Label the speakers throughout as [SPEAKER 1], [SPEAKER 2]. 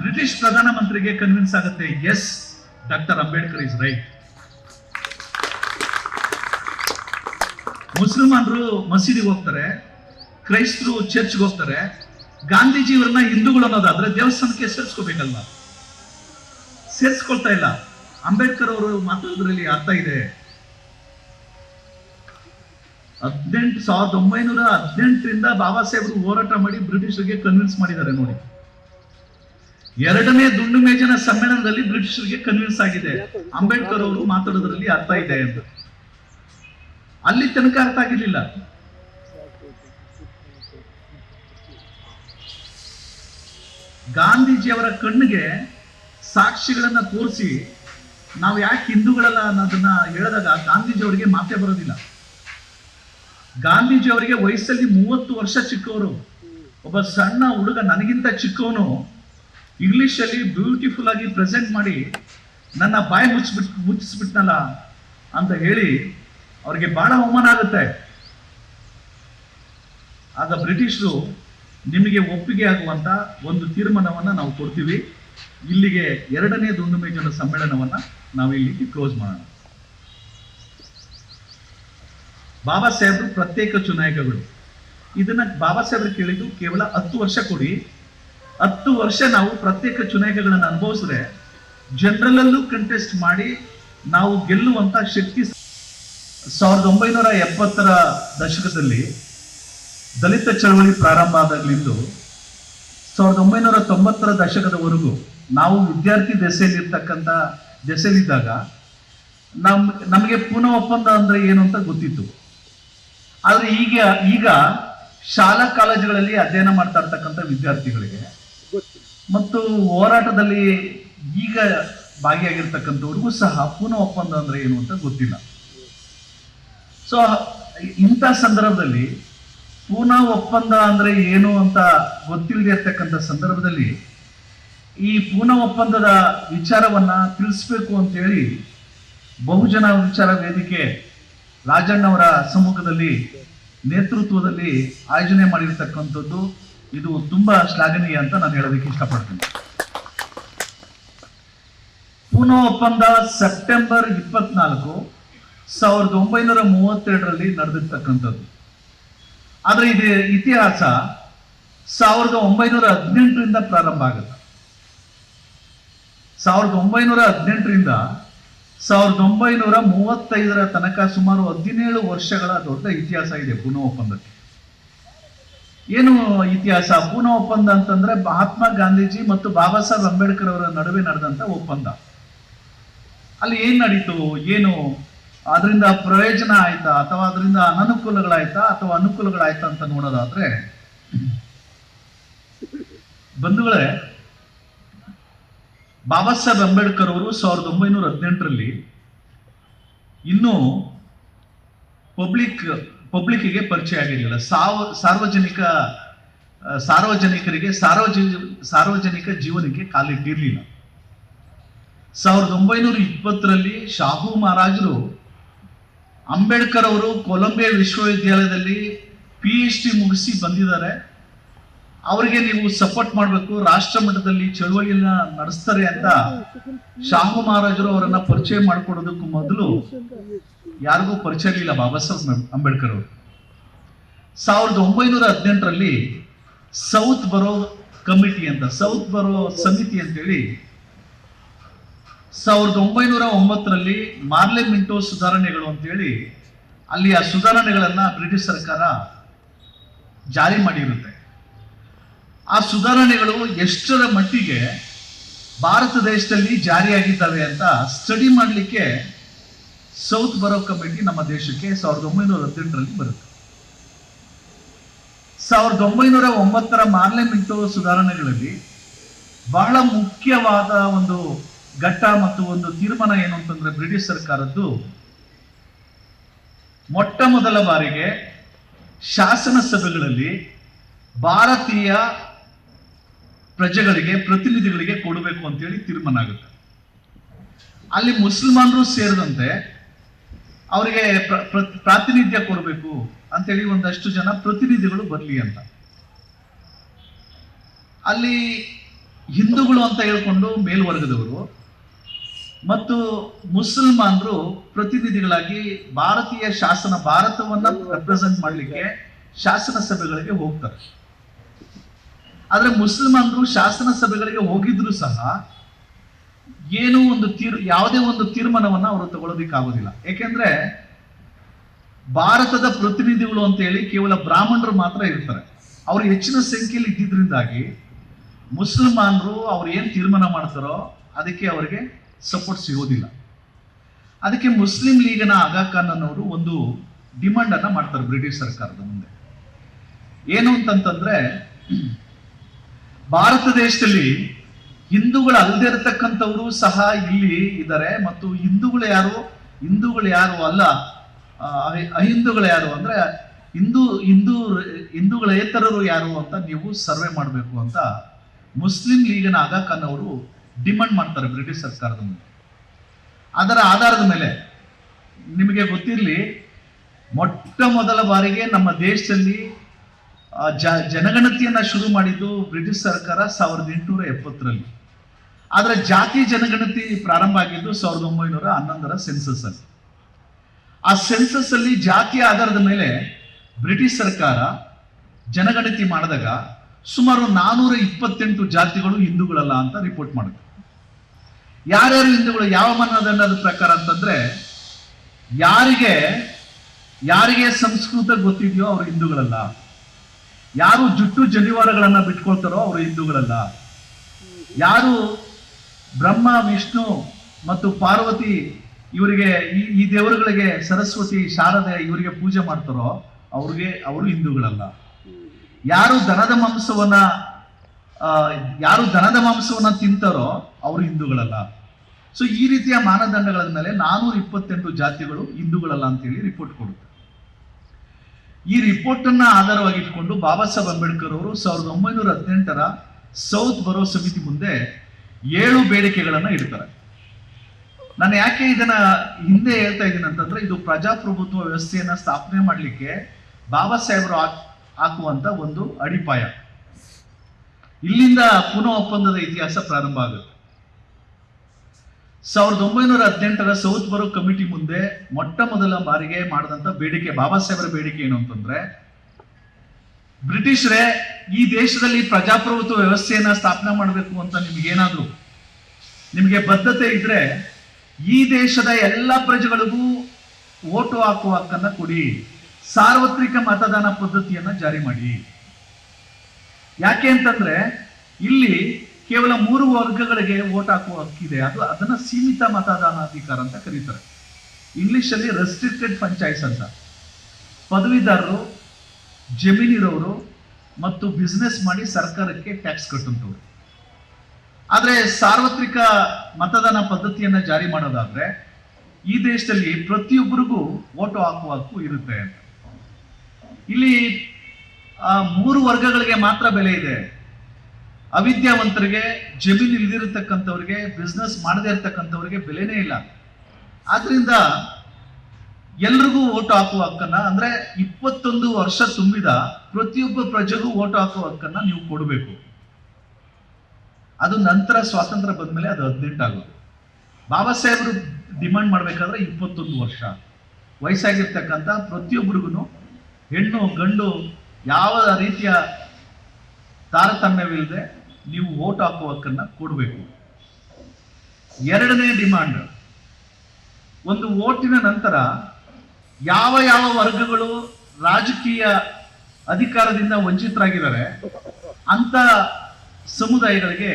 [SPEAKER 1] British ಪ್ರಧಾನಮಂತ್ರಿಗೆ convince ಆಗುತ್ತೆ yes doctor Ambedkar is right ಮುಸಲ್ಮಾನರು ಮಸೀದಿಗೆ ಹೋಗ್ತಾರೆ, ಕ್ರೈಸ್ತರು ಚರ್ಚ್ಗೆ ಹೋಗ್ತಾರೆ, ಗಾಂಧೀಜಿಯವರನ್ನ ಹಿಂದೂಗಳು ಅನ್ನೋದಾದ್ರೆ ದೇವಸ್ಥಾನಕ್ಕೆ ಸೇರಿಸ್ಕೋಬೇಕಲ್ಲ ಸೇರಿಸ್ಕೊಳ್ತಾ ಇಲ್ಲ. ಅಂಬೇಡ್ಕರ್ ಅವರು ಮಾತಾಡೋದ್ರಲ್ಲಿ ಅರ್ಥ ಇದೆ. ಹದಿನೆಂಟು ಸಾವಿರದ ಒಂಬೈನೂರ ಹದಿನೆಂಟರಿಂದ ಬಾಬಾ ಸಾಹೇಬರು ಹೋರಾಟ ಮಾಡಿ ಬ್ರಿಟಿಷರಿಗೆ ಕನ್ವಿನ್ಸ್ ಮಾಡಿದ್ದಾರೆ ನೋಡಿ. ಎರಡನೇ ದುಂಡು ಮೇಜಿನ ಸಮ್ಮೇಳನದಲ್ಲಿ ಬ್ರಿಟಿಷರಿಗೆ ಕನ್ವಿನ್ಸ್ ಆಗಿದೆ. ಅಂಬೇಡ್ಕರ್ ಅವರು ಮಾತಾಡೋದ್ರಲ್ಲಿ ಅರ್ಥ ಇದೆ ಅಂತ. ಅಲ್ಲಿ ತನಕ ಅರ್ಥ ಆಗಿರ್ಲಿಲ್ಲ. ಗಾಂಧೀಜಿಯವರ ಕಣ್ಣಿಗೆ ಸಾಕ್ಷಿಗಳನ್ನ ತೋರಿಸಿ ನಾವು ಯಾಕೆ ಹಿಂದೂಗಳಲ್ಲ ಅನ್ನೋದನ್ನ ಹೇಳಿದಾಗ ಗಾಂಧೀಜಿ ಅವರಿಗೆ ಮಾತೇ ಬರೋದಿಲ್ಲ. ಗಾಂಧೀಜಿ ಅವರಿಗೆ ವಯಸ್ಸಲ್ಲಿ ಮೂವತ್ತು ವರ್ಷ ಚಿಕ್ಕವರು. ಒಬ್ಬ ಸಣ್ಣ ಹುಡುಗ ನನಗಿಂತ ಚಿಕ್ಕವನು ಇಂಗ್ಲಿಷ್ ಅಲ್ಲಿ ಬ್ಯೂಟಿಫುಲ್ ಆಗಿ ಪ್ರೆಸೆಂಟ್ ಮಾಡಿ ನನ್ನ ಬಾಯಿ ಮುಚ್ಚಿಬಿಟ್, ಮುಚ್ಚಿಸ್ಬಿಟ್ನಲ್ಲ ಅಂತ ಹೇಳಿ ಅವ್ರಿಗೆ ಬಹಳ ಅವಮಾನ ಆಗುತ್ತೆ. ಆಗ ಬ್ರಿಟಿಷರು ನಿಮಗೆ ಒಪ್ಪಿಗೆ ಆಗುವಂತ ಒಂದು ತೀರ್ಮಾನವನ್ನ ನಾವು ಕೊಡ್ತೀವಿ. ಇಲ್ಲಿಗೆ ಎರಡನೇ ದುಂಡು ಮೇಜನ ಸಮ್ಮೇಳನವನ್ನ ನಾವು ಇಲ್ಲಿಗೆ ಕ್ಲೋಸ್ ಮಾಡೋಣ. ಬಾಬಾ ಸಾಹೇಬ್ರು ಪ್ರತ್ಯೇಕ ಚುನಾಯಕಗಳು ಇದನ್ನ ಬಾಬಾ ಸಾಹೇಬ್ರು ಕೇಳಿದ್ದು ಕೇವಲ ಹತ್ತು ವರ್ಷ ಕೊಡಿ. ಹತ್ತು ವರ್ಷ ನಾವು ಪ್ರತ್ಯೇಕ ಚುನಾಯಿಕೆಗಳನ್ನು ಅನುಭವಿಸಿದ್ರೆ ಜನರಲಲ್ಲೂ ಕಂಟೆಸ್ಟ್ ಮಾಡಿ ನಾವು ಗೆಲ್ಲುವಂತ ಶಕ್ತಿ ಸಾವಿರದ ಒಂಬೈನೂರ ಎಪ್ಪತ್ತರ ದಶಕದಲ್ಲಿ ದಲಿತ ಚಳವಳಿ ಪ್ರಾರಂಭ ಆದಾಗಲಿಂದು ಸಾವಿರದ ಒಂಬೈನೂರ ತೊಂಬತ್ತರ ದಶಕದವರೆಗೂ ನಾವು ವಿದ್ಯಾರ್ಥಿ ದೆಸೆಯಲ್ಲಿರ್ತಕ್ಕಂಥ ದೆಸೆಯಲ್ಲಿದ್ದಾಗ ನಮ್, ನಮಗೆ ಪೂನಾ ಒಪ್ಪಂದ ಅಂದ್ರೆ ಏನು ಅಂತ ಗೊತ್ತಿತ್ತು. ಆದರೆ ಈಗ ಈಗ ಶಾಲಾ ಕಾಲೇಜುಗಳಲ್ಲಿ ಅಧ್ಯಯನ ಮಾಡ್ತಾ ಇರ್ತಕ್ಕಂಥ ವಿದ್ಯಾರ್ಥಿಗಳಿಗೆ ಮತ್ತು ಹೋರಾಟದಲ್ಲಿ ಈಗ ಭಾಗಿಯಾಗಿರ್ತಕ್ಕಂಥವ್ರಿಗೂ ಸಹ ಪೂನಾ ಒಪ್ಪಂದ ಅಂದ್ರೆ ಏನು ಅಂತ ಗೊತ್ತಿಲ್ಲ. ಸೊ ಇಂಥ ಸಂದರ್ಭದಲ್ಲಿ ಪೂನಾ ಒಪ್ಪಂದ ಅಂದ್ರೆ ಏನು ಅಂತ ಗೊತ್ತಿಲ್ಲದೆ ಇರ್ತಕ್ಕಂಥ ಸಂದರ್ಭದಲ್ಲಿ ಈ ಪೂನಾ ಒಪ್ಪಂದದ ವಿಚಾರವನ್ನ ತಿಳಿಸ್ಬೇಕು ಅಂತೇಳಿ ಬಹುಜನ ವಿಚಾರ ವೇದಿಕೆ ರಾಜಣ್ಣವರ ಸಮ್ಮುಖದಲ್ಲಿ ನೇತೃತ್ವದಲ್ಲಿ ಆಯೋಜನೆ ಮಾಡಿರ್ತಕ್ಕಂಥದ್ದು. ಇದು ತುಂಬಾ ಶ್ಲಾಘನೀಯ ಅಂತ ನಾನು ಹೇಳೋದಕ್ಕೆ ಇಷ್ಟಪಡ್ತೀನಿ. ಪುನೋ ಒಪ್ಪಂದ ಸೆಪ್ಟೆಂಬರ್ ಇಪ್ಪತ್ನಾಲ್ಕು ಸಾವಿರದ ಒಂಬೈನೂರ ಮೂವತ್ತೆರಡರಲ್ಲಿ ನಡೆದಿರ್ತಕ್ಕಂಥದ್ದು. ಆದ್ರೆ ಇದು ಇತಿಹಾಸ ಸಾವಿರದ ಒಂಬೈನೂರ ಹದಿನೆಂಟರಿಂದ ಪ್ರಾರಂಭ ಆಗುತ್ತೆ. ಸಾವಿರದ ಒಂಬೈನೂರ ಹದಿನೆಂಟರಿಂದ ಸಾವಿರದ ಒಂಬೈನೂರ ಮೂವತ್ತೈದರ ತನಕ ಸುಮಾರು ಹದಿನೇಳು ವರ್ಷಗಳ ದೊಡ್ಡ ಇತಿಹಾಸ ಇದೆ ಪುನೋ ಒಪ್ಪಂದಕ್ಕೆ ಏನು ಇತಿಹಾಸ? ಪೂನಾ ಒಪ್ಪಂದ ಅಂತಂದ್ರೆ ಮಹಾತ್ಮ ಗಾಂಧೀಜಿ ಮತ್ತು ಬಾಬಾ ಸಾಹೇಬ್ ಅಂಬೇಡ್ಕರ್ ಅವರ ನಡುವೆ ನಡೆದಂತ ಒಪ್ಪಂದ. ಅಲ್ಲಿ ಏನ್ ನಡೀತು? ಏನು? ಅದರಿಂದ ಪ್ರಯೋಜನ ಆಯ್ತಾ? ಅಥವಾ ಅದರಿಂದ ಅನನುಕೂಲಗಳಾಯ್ತಾ? ಅಥವಾ ಅನುಕೂಲಗಳಾಯ್ತಾ ಅಂತ ನೋಡೋದಾದ್ರೆ, ಬಂಧುಗಳೇ, ಬಾಬಾ ಸಾಹೇಬ್ ಅಂಬೇಡ್ಕರ್ ಅವರು ಸಾವಿರದ ಒಂಬೈನೂರ ಹದಿನೆಂಟರಲ್ಲಿ ಇನ್ನೂ ಪಬ್ಲಿಕ್ ಪಬ್ಲಿಕ್ಕಿಗೆ ಪರಿಚಯ ಆಗಿರಲಿಲ್ಲ. ಸಾವ, ಸಾರ್ವಜನಿಕ ಸಾರ್ವಜನಿಕರಿಗೆ ಸಾರ್ವಜನಿಕ ಸಾರ್ವಜನಿಕ ಜೀವನಕ್ಕೆ ಕಾಲಿಟ್ಟಿರಲಿಲ್ಲ. ಸಾವಿರದ ಒಂಬೈನೂರ ಇಪ್ಪತ್ತರಲ್ಲಿ ಶಾಹು ಮಹಾರಾಜರು ಅಂಬೇಡ್ಕರ್ ಅವರು ಕೊಲಂಬಿಯಾ ವಿಶ್ವವಿದ್ಯಾಲಯದಲ್ಲಿ ಪಿ ಎಚ್ ಡಿ ಮುಗಿಸಿ ಬಂದಿದ್ದಾರೆ. ಅವರಿಗೆ ನೀವು ಸಪೋರ್ಟ್ ಮಾಡಬೇಕು, ರಾಷ್ಟ್ರ ಮಟ್ಟದಲ್ಲಿ ಚಳುವಳಿಯನ್ನ ನಡೆಸ್ತಾರೆ ಅಂತ ಶಾಹು ಮಹಾರಾಜರು ಅವರನ್ನ ಪರಿಚಯ ಮಾಡಿಕೊಡೋದಕ್ಕೂ ಮೊದಲು ಯಾರಿಗೂ ಪರಿಚಯ ಇರಲಿಲ್ಲ ಬಾಬಾ ಸಾಹೇಬ್ ಅಂಬೇಡ್ಕರ್ ಅವರು. ಸಾವಿರದ ಒಂಬೈನೂರ ಹದಿನೆಂಟರಲ್ಲಿ ಸೌತ್ ಬರೋ ಕಮಿಟಿ ಅಂತ, ಸೌತ್ ಬರೋ ಸಮಿತಿ ಅಂತೇಳಿ ಸಾವಿರದ ಒಂಬೈನೂರ ಒಂಬತ್ತರಲ್ಲಿ ಮಾರ್ಲೆ ಮಿಂಟೋ ಸುಧಾರಣೆಗಳು ಅಂತೇಳಿ ಅಲ್ಲಿ ಆ ಸುಧಾರಣೆಗಳನ್ನ ಬ್ರಿಟಿಷ್ ಸರ್ಕಾರ ಜಾರಿ ಮಾಡಿರುತ್ತೆ. ಆ ಸುಧಾರಣೆಗಳು ಎಷ್ಟರ ಮಟ್ಟಿಗೆ ಭಾರತ ದೇಶದಲ್ಲಿ ಜಾರಿಯಾಗಿದ್ದಾವೆ ಅಂತ ಸ್ಟಡಿ ಮಾಡಲಿಕ್ಕೆ ಸೌತ್ ಬರೋ ಕಮಿಟಿ ನಮ್ಮ ದೇಶಕ್ಕೆ ಸಾವಿರದ ಒಂಬೈನೂರ ಹದಿನೆಂಟರಲ್ಲಿ ಬರುತ್ತೆ. ಸಾವಿರದ ಒಂಬೈನೂರ ಒಂಬತ್ತರ ಮಾರ್ಲೆ ಮಿಂಟೋ ಸುಧಾರಣೆಗಳಲ್ಲಿ ಬಹಳ ಮುಖ್ಯವಾದ ಒಂದು ಘಟ್ಟ ಮತ್ತು ಒಂದು ತೀರ್ಮಾನ ಏನು ಅಂತಂದ್ರೆ ಬ್ರಿಟಿಷ್ ಸರ್ಕಾರದ್ದು ಮೊಟ್ಟ ಮೊದಲ ಬಾರಿಗೆ ಶಾಸನ ಸಭೆಗಳಲ್ಲಿ ಭಾರತೀಯ ಪ್ರಜೆಗಳಿಗೆ, ಪ್ರತಿನಿಧಿಗಳಿಗೆ ಕೊಡಬೇಕು ಅಂತೇಳಿ ತೀರ್ಮಾನ ಆಗುತ್ತೆ. ಅಲ್ಲಿ ಮುಸಲ್ಮಾನರು ಸೇರಿದಂತೆ ಅವರಿಗೆ ಪ್ರ- ಪ್ರ- ಪ್ರಾತಿನಿಧ್ಯ ಕೊಡಬೇಕು ಅಂತೇಳಿ ಒಂದಷ್ಟು ಜನ ಪ್ರತಿನಿಧಿಗಳು ಬರಲಿ ಅಂತ. ಅಲ್ಲಿ ಹಿಂದೂ ಹಿಂದೂಗಳು ಅಂತ ಹೇಳ್ಕೊಂಡು ಮೇಲ್ವರ್ಗದವರು ಮತ್ತು ಮುಸಲ್ಮಾನರು ಪ್ರತಿನಿಧಿಗಳಾಗಿ ಭಾರತೀಯ ಶಾಸನ, ಭಾರತವನ್ನ ರೆಪ್ರೆಸೆಂಟ್ ಮಾಡಲಿಕ್ಕೆ ಶಾಸನ ಸಭೆಗಳಿಗೆ ಹೋಗ್ತಾರೆ. ಆದ್ರೆ ಮುಸಲ್ಮಾನರು ಶಾಸನ ಸಭೆಗಳಿಗೆ ಹೋಗಿದ್ರು ಸಹ ಏನೋ ಒಂದು ತೀರ್, ಯಾವುದೇ ಒಂದು ತೀರ್ಮಾನವನ್ನು ಅವರು ತಗೊಳ್ಳೋದಿಕ್ಕಾಗೋದಿಲ್ಲ ಏಕೆಂದ್ರೆ ಭಾರತದ ಪ್ರತಿನಿಧಿಗಳು ಅಂತ ಹೇಳಿ ಕೇವಲ ಬ್ರಾಹ್ಮಣರು ಮಾತ್ರ ಇರ್ತಾರೆ. ಅವರು ಹೆಚ್ಚಿನ ಸಂಖ್ಯೆಯಲ್ಲಿ ಇದ್ದಿದ್ರಿಂದಾಗಿ ಮುಸಲ್ಮಾನರು ಅವ್ರು ಏನು ತೀರ್ಮಾನ ಮಾಡ್ತಾರೋ ಅದಕ್ಕೆ ಅವರಿಗೆ ಸಪೋರ್ಟ್ ಸಿಗೋದಿಲ್ಲ. ಅದಕ್ಕೆ ಮುಸ್ಲಿಂ ಲೀಗನ ಆಗಾ ಖಾನ್ ಅನ್ನೋರು ಒಂದು ಡಿಮಾಂಡ್ ಅನ್ನ ಮಾಡ್ತಾರೆ ಬ್ರಿಟಿಷ್ ಸರ್ಕಾರದ ಮುಂದೆ. ಏನು ಅಂತಂತಂದ್ರೆ ಭಾರತ ದೇಶದಲ್ಲಿ ಹಿಂದೂಗಳು ಅಲ್ಲದೆ ಇರತಕ್ಕಂಥವರು ಸಹ ಇಲ್ಲಿ ಇದ್ದಾರೆ. ಮತ್ತು ಹಿಂದೂಗಳು ಯಾರು? ಹಿಂದೂಗಳು ಯಾರು ಅಲ್ಲ? ಅಹಿಂದೂಗಳು ಯಾರು ಅಂದ್ರೆ ಹಿಂದೂ ಹಿಂದೂ ಹಿಂದೂಗಳೇತರರು ಯಾರು ಅಂತ ನೀವು ಸರ್ವೆ ಮಾಡಬೇಕು ಅಂತ ಮುಸ್ಲಿಂ ಲೀಗಿನ ಆಗಾ ಖಾನ್ ಅವರು ಡಿಮಾಂಡ್ ಮಾಡ್ತಾರೆ ಬ್ರಿಟಿಷ್ ಸರ್ಕಾರದ ಮುಂದೆ. ಅದರ ಆಧಾರದ ಮೇಲೆ ನಿಮಗೆ ಗೊತ್ತಿರಲಿ, ಮೊಟ್ಟ ಮೊದಲ ಬಾರಿಗೆ ನಮ್ಮ ದೇಶದಲ್ಲಿ ಜ, ಜನಗಣತಿಯನ್ನ ಶುರು ಮಾಡಿದ್ದು ಬ್ರಿಟಿಷ್ ಸರ್ಕಾರ ಸಾವಿರದ ಎಂಟುನೂರ ಎಪ್ಪತ್ತರಲ್ಲಿ. ಆದರೆ ಜಾತಿ ಜನಗಣತಿ ಪ್ರಾರಂಭ ಆಗಿದ್ದು ಸಾವಿರದ ಒಂಬೈನೂರ ಹನ್ನೊಂದರ ಸೆನ್ಸಸ್ ಅಲ್ಲಿ. ಆ ಸೆನ್ಸಸ್ ಅಲ್ಲಿ ಜಾತಿಯ ಆಧಾರದ ಮೇಲೆ ಬ್ರಿಟಿಷ್ ಸರ್ಕಾರ ಜನಗಣತಿ ಮಾಡಿದಾಗ ಸುಮಾರು ನಾನೂರ ಇಪ್ಪತ್ತೆಂಟು ಜಾತಿಗಳು ಹಿಂದೂಗಳಲ್ಲ ಅಂತ ರಿಪೋರ್ಟ್ ಮಾಡುತ್ತೆ ಯಾರ್ಯಾರು ಹಿಂದೂಗಳು, ಯಾವ ಮನದಂಡದ ಪ್ರಕಾರ ಅಂತಂದ್ರೆ ಯಾರಿಗೆ ಯಾರಿಗೆ ಸಂಸ್ಕೃತ ಗೊತ್ತಿದೆಯೋ ಅವರು ಹಿಂದೂಗಳಲ್ಲ. ಯಾರು ಜುಟ್ಟು ಜನಿವಾರಗಳನ್ನ ಬಿಟ್ಕೊಳ್ತಾರೋ ಅವರು ಹಿಂದೂಗಳಲ್ಲ. ಯಾರು ಬ್ರಹ್ಮ, ವಿಷ್ಣು ಮತ್ತು ಪಾರ್ವತಿ ಇವರಿಗೆ ಈ ಈ ದೇವರುಗಳಿಗೆ ಸರಸ್ವತಿ, ಶಾರದೆ ಇವರಿಗೆ ಪೂಜೆ ಮಾಡ್ತಾರೋ ಅವ್ರಿಗೆ ಅವರು ಹಿಂದೂಗಳಲ್ಲ. ಯಾರು ದನದ ಮಾಂಸವನ್ನ ಯಾರು ದನದ ಮಾಂಸವನ್ನ ತಿಂತಾರೋ ಅವರು ಹಿಂದೂಗಳಲ್ಲ. ಸೊ ಈ ರೀತಿಯ ಮಾನದಂಡಗಳ ಮೇಲೆ ನಾನೂರ ಇಪ್ಪತ್ತೆಂಟು ಜಾತಿಗಳು ಹಿಂದೂಗಳಲ್ಲ ಅಂತೇಳಿ ರಿಪೋರ್ಟ್ ಕೊಡುತ್ತೆ. ಈ ರಿಪೋರ್ಟ್ ಅನ್ನ ಆಧಾರವಾಗಿ ಇಟ್ಕೊಂಡು ಬಾಬಾ ಸಾಹೇಬ್ ಅಂಬೇಡ್ಕರ್ ಅವರು ಸಾವಿರದ ಒಂಬೈನೂರ ಹದಿನೆಂಟರ ಸೌತ್ ಬರೋ ಸಮಿತಿ ಮುಂದೆ ಏಳು ಬೇಡಿಕೆಗಳನ್ನ ಇಡ್ತಾರೆ. ನಾನು ಯಾಕೆ ಇದನ್ನ ಹಿಂದೆ ಹೇಳ್ತಾ ಇದ್ದೀನಿ ಅಂತಂದ್ರೆ ಇದು ಪ್ರಜಾಪ್ರಭುತ್ವ ವ್ಯವಸ್ಥೆಯನ್ನ ಸ್ಥಾಪನೆ ಮಾಡಲಿಕ್ಕೆ ಬಾಬಾ ಸಾಹೇಬರು ಹಾಕ್- ಹಾಕುವಂತ ಒಂದು ಅಡಿಪಾಯ. ಇಲ್ಲಿಂದ ಪುನಃ ಒಪ್ಪಂದದ ಇತಿಹಾಸ ಪ್ರಾರಂಭ ಆಗುತ್ತೆ. ಸಾವಿರದ ಒಂಬೈನೂರ ಹದಿನೆಂಟರ ಸೌತ್ ಬರೋ ಕಮಿಟಿ ಮುಂದೆ ಮೊಟ್ಟ ಮೊದಲ ಬಾರಿಗೆ ಮಾಡಿದಂತ ಬೇಡಿಕೆ, ಬಾಬಾ ಸಾಹೇಬರ ಬೇಡಿಕೆ ಏನು ಅಂತಂದ್ರೆ, ಬ್ರಿಟಿಷರೇ ಈ ದೇಶದಲ್ಲಿ ಪ್ರಜಾಪ್ರಭುತ್ವ ವ್ಯವಸ್ಥೆಯನ್ನ ಸ್ಥಾಪನೆ ಮಾಡಬೇಕು ಅಂತ ನಿಮ್ಗೇನಾದ್ರು ನಿಮಗೆ ಬದ್ಧತೆ ಇದ್ರೆ ಈ ದೇಶದ ಎಲ್ಲ ಪ್ರಜೆಗಳಿಗೂ ಓಟು ಹಾಕುವ ಹಕ್ಕನ್ನ ಕೊಡಿ. ಸಾರ್ವತ್ರಿಕ ಮತದಾನ ಪದ್ಧತಿಯನ್ನ ಜಾರಿ ಮಾಡಿ. ಯಾಕೆ ಅಂತಂದ್ರೆ, ಇಲ್ಲಿ ಕೇವಲ ಮೂರು ವರ್ಗಗಳಿಗೆ ಓಟ್ ಹಾಕುವ ಹಕ್ಕಿದೆ ಅದು ಅದನ್ನ ಸೀಮಿತ ಮತದಾನಾಧಿಕಾರ ಅಂತ ಕರೀತಾರೆ. ಇಂಗ್ಲಿಷ್ ಅಲ್ಲಿ ರೆಸ್ಟ್ರಿಕ್ಟೆಡ್ ಪಂಚಾಯತ್ ಅಂತ. ಪದವೀಧರರು, ಜಮೀನಿರೋರು ಮತ್ತು ಬಿಸ್ನೆಸ್ ಮಾಡಿ ಸರ್ಕಾರಕ್ಕೆ ಟ್ಯಾಕ್ಸ್ ಕಟ್ಟುವಂಥವ್ರು. ಆದರೆ ಸಾರ್ವತ್ರಿಕ ಮತದಾನ ಪದ್ಧತಿಯನ್ನ ಜಾರಿ ಮಾಡೋದಾದ್ರೆ ಈ ದೇಶದಲ್ಲಿ ಪ್ರತಿಯೊಬ್ಬರಿಗೂ ಓಟು ಹಾಕುವ ಹಕ್ಕು ಇರುತ್ತೆ ಇಲ್ಲಿ ಮೂರು ವರ್ಗಗಳಿಗೆ ಮಾತ್ರ ಬೆಲೆ ಇದೆ. ಅವಿದ್ಯಾವಂತರಿಗೆ ಜಮೀನು ಇಲ್ದಿರತಕ್ಕಂಥವ್ರಿಗೆ ಬಿಸ್ನೆಸ್ ಮಾಡದೇ ಇರತಕ್ಕಂಥವ್ರಿಗೆ ಬೆಲೆನೇ ಇಲ್ಲ. ಆದ್ರಿಂದ ಎಲ್ರಿಗೂ ಓಟು ಹಾಕುವ ಹಕ್ಕನ್ನ, ಅಂದ್ರೆ ಇಪ್ಪತ್ತೊಂದು ವರ್ಷ ತುಂಬಿದ ಪ್ರತಿಯೊಬ್ಬ ಪ್ರಜೆಗೂ ಓಟು ಹಾಕುವ ಹಕ್ಕನ್ನ ನೀವು ಕೊಡಬೇಕು. ಅದು ನಂತರ ಸ್ವಾತಂತ್ರ್ಯ ಬಂದ್ಮೇಲೆ ಅದು ಹದಿನೆಂಟು ಆಗೋದು. ಬಾಬಾ ಸಾಹೇಬರು ಡಿಮಾಂಡ್ ಮಾಡ್ಬೇಕಾದ್ರೆ ಇಪ್ಪತ್ತೊಂದು ವರ್ಷ. ವಯಸ್ಸಾಗಿರ್ತಕ್ಕಂಥ ಪ್ರತಿಯೊಬ್ಬರಿಗೂ ಹೆಣ್ಣು, ಗಂಡು, ಯಾವ ರೀತಿಯ ತಾರತಮ್ಯವಿಲ್ಲದೆ ನೀವು ವೋಟ್ ಹಾಕುವ ಹಕ್ಕನ್ನ ಕೊಡಬೇಕು. ಎರಡನೇ ಡಿಮಾಂಡ್ ಒಂದು ಓಟಿನ ನಂತರ ಯಾವ ಯಾವ ವರ್ಗಗಳು ರಾಜಕೀಯ ಅಧಿಕಾರದಿಂದ ವಂಚಿತರಾಗಿದ್ದಾರೆ, ಅಂತ ಸಮುದಾಯಗಳಿಗೆ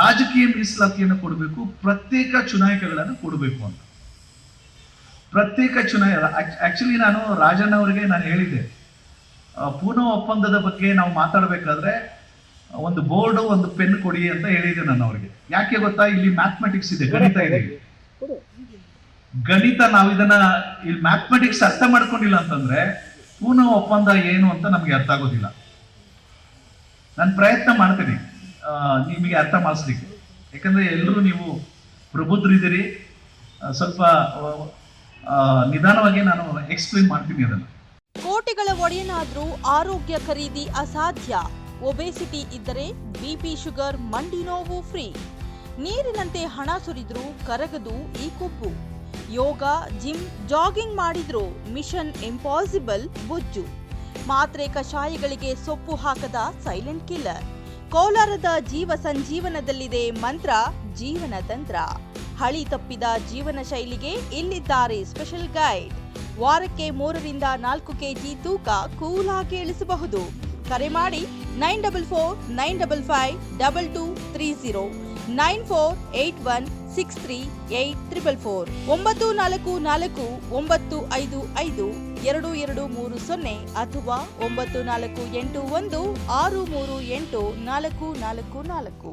[SPEAKER 1] ರಾಜಕೀಯ ಮೀಸಲಾತಿಯನ್ನು ಕೊಡಬೇಕು, ಪ್ರತ್ಯೇಕ ಚುನಾಯಿಕೆಗಳನ್ನು ಕೊಡಬೇಕು ಅಂತ. ಪ್ರತ್ಯೇಕ ಚುನಾಯ ಆಕ್ಚುಲಿ ನಾನು ರಾಜಣ್ಣ ಅವರಿಗೆ ನಾನು ಹೇಳಿದ್ದೆ. ಪೂನಾ ಒಪ್ಪಂದದ ಬಗ್ಗೆ ನಾವು ಮಾತಾಡಬೇಕಾದ್ರೆ ಒಂದು ಬೋರ್ಡು ಒಂದು ಪೆನ್ ಕೊಡಿ ಅಂತ ಹೇಳಿದೆ ನಾನು ಅವ್ರಿಗೆ. ಯಾಕೆ ಗೊತ್ತಾ? ಇಲ್ಲಿ ಮ್ಯಾಥಮೆಟಿಕ್ಸ್ ಇದೆ ಗಣಿತ ಇದೆ ಗಣಿತ ನಾವು ಇದನ್ನ ಇಲ್ಲಿ ಮ್ಯಾಥಮೆಟಿಕ್ಸ್ ಅರ್ಥ ಮಾಡ್ಕೊಂಡಿಲ್ಲ ಅಂತಂದ್ರೆ ಪೂನಾ ಒಪ್ಪಂದ ಏನು ಅಂತ ನಮ್ಗೆ ಅರ್ಥ ಆಗೋದಿಲ್ಲ. ನಾನು ಪ್ರಯತ್ನ ಮಾಡ್ತೀನಿ. ನಿಮಗೆ ಅರ್ಥ ಮಾಡಿಸ್ಲಿಕ್ಕೆ. ಯಾಕಂದ್ರೆ ಎಲ್ಲರೂ ನೀವು ಪ್ರಬುದ್ಧರಿದ್ದೀರಿ. ಸ್ವಲ್ಪ ನಿಧಾನವಾಗಿ ನಾನು ಎಕ್ಸ್ಪ್ಲೈನ್ ಮಾಡ್ತೀನಿ ಅದನ್ನು.
[SPEAKER 2] ಕೋಟಿಗಳ ಒಡೆಯನಾದ್ರೂ ಆರೋಗ್ಯ ಖರೀದಿ ಅಸಾಧ್ಯ. ಒಬೆಸಿಟಿ ಇದ್ದರೆ ಬಿಪಿ ಶುಗರ್ ಮಂಡಿ ನೋವು ಫ್ರೀ. ನೀರಿನಂತೆ ಹಣ ಸುರಿದ್ರೂ ಕರಗದು ಈ ಕೊಬ್ಬು. ಯೋಗ, ಜಿಮ್, ಜಾಗಿಂಗ್ ಮಾಡಿದ್ರೂ ಮಿಷನ್ ಇಂಪಾಸಿಬಲ್ ಬೊಜ್ಜು. ಮಾತ್ರೆ ಕಷಾಯಗಳಿಗೆ ಸೊಪ್ಪು ಹಾಕದ ಸೈಲೆಂಟ್ ಕಿಲ್ಲರ್. ಕೋಲಾರದ ಜೀವ ಸಂಜೀವನದಲ್ಲಿದೆ ಮಂತ್ರ, ಜೀವನ ತಂತ್ರ. ಹಳಿ ತಪ್ಪಿದ ಜೀವನ ಶೈಲಿಗೆ ಇಲ್ಲಿದ್ದಾರೆ ಸ್ಪೆಷಲ್ ಗೈಡ್. ವಾರಕ್ಕೆ ಮೂರರಿಂದ ನಾಲ್ಕು ಕೆಜಿ ತೂಕ ಕೂಲಾಗಿ ಇಳಿಸಬಹುದು. ಕರೆ ಮಾಡಿ nine double four, nine double five, double two, three zero, nine four, eight one, six three, eight triple four, ಒಂಬತ್ತು ನಾಲ್ಕು ನಾಲ್ಕು, ಒಂಬತ್ತು ಐದು ಐದು, ಎರಡು ಎರಡು ಮೂರು ಸೊನ್ನೆ ಅಥವಾ ಒಂಬತ್ತು ನಾಲ್ಕು ಎಂಟು ಒಂದು, ಆರು ಮೂರು ಎಂಟು ನಾಲ್ಕು ನಾಲ್ಕು ನಾಲ್ಕು.